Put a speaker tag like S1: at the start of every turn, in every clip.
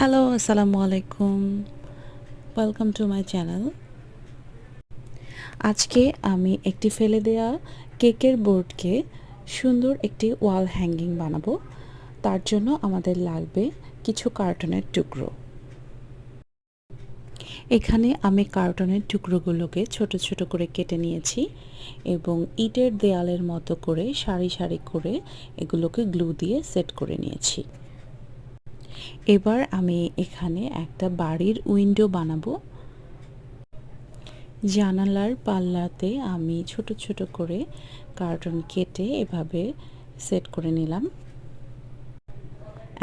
S1: Hello আসসালামু আলাইকুম welcome to my channel আজকে আমি একটি ফেলে দেওয়া কেকের বোর্ডকে সুন্দর একটি ওয়াল হ্যাঙ্গিং বানাবো। তার জন্য আমাদের লাগবে কিছু কার্টনের টুকরো। এখানে আমি কার্টনের টুকরোগুলোকে ছোট ছোট করে কেটে নিয়েছি এবং ইটের দেয়ালের মতো করে সারি সারি করে এগুলোকে গ্লু দিয়ে সেট করে নিয়েছি। এবার আমি এখানে একটা বাড়ির উইন্ডো বানাবো। জানালার পাল্লাতে আমি ছোট ছোট করে কার্টন কেটে এভাবে সেট করে নিলাম।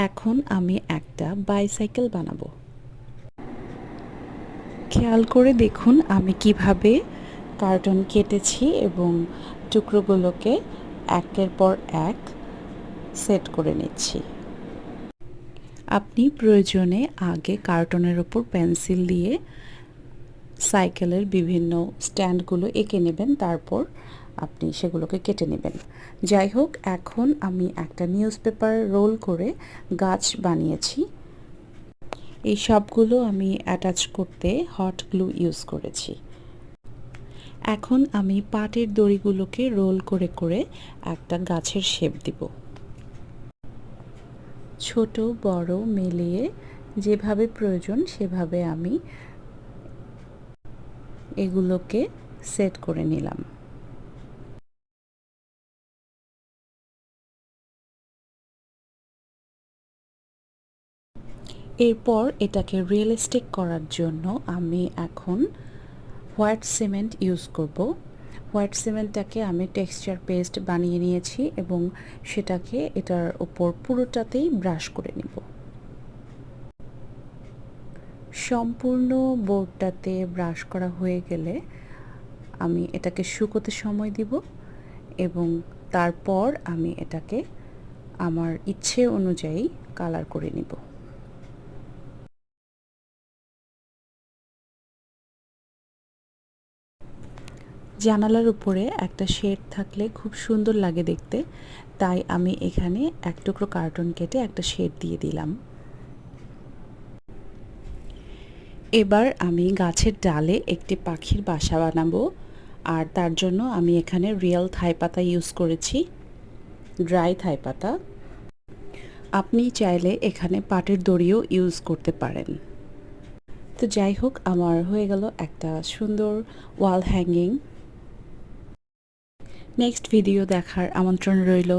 S1: এখন আমি একটা বাইসাইকেল বানাবো। খেয়াল করে দেখুন আমি কীভাবে কার্টন কেটেছি এবং টুকরোগুলোকে একের পর এক সেট করে নিচ্ছি। আপনি প্রয়োজনে আগে কার্টনের ওপর পেন্সিল দিয়ে সাইকেলের বিভিন্ন স্ট্যান্ডগুলো এঁকে নেবেন, তারপর আপনি সেগুলোকে কেটে নেবেন। যাই হোক, এখন আমি একটা নিউজ পেপার রোল করে গাছ বানিয়েছি। এই সবগুলো আমি অ্যাটাচ করতে হট গ্লু ইউজ করেছি। এখন আমি পাটের দড়িগুলোকে রোল করে করে একটা গাছের শেপ দিব। ছোট, বড়, মিলিয়ে যেভাবে প্রয়োজন সেভাবে আমি এগুলোকে সেট করে নিলাম। এরপর এটাকে রিয়েলিস্টিক করার জন্য আমি এখন হোয়াইট সিমেন্ট ইউজ করব। হোয়াইট সিমেন্টটাকে আমি টেক্সচার পেস্ট বানিয়ে নিয়েছি এবং সেটাকে এটার ওপর পুরোটাতেই ব্রাশ করে নিব। সম্পূর্ণ বোর্ডটাতে ব্রাশ করা হয়ে গেলে আমি এটাকে শুকোতে সময় দিব এবং তারপর আমি এটাকে আমার ইচ্ছে অনুযায়ী কালার করে নিব। জানালার উপরে একটা শেড থাকলে খুব সুন্দর লাগে দেখতে। তাই আমি এখানে এক টুকরো কার্টুন কেটে একটা শেড দিয়ে দিলাম। এবার আমি গাছের ডালে একটি পাখির বাসা বানাবো, আর তার জন্য আমি এখানে রিয়েল থাই পাতা ইউজ করেছি, ড্রাই থাই পাতা। আপনি চাইলে এখানে পাটের দড়িও ইউজ করতে পারেন। তো যাই হোক, আমার হয়ে গেল একটা সুন্দর ওয়াল হ্যাঙ্গিং। নেক্সট ভিডিও দেখার আমন্ত্রণ রইল।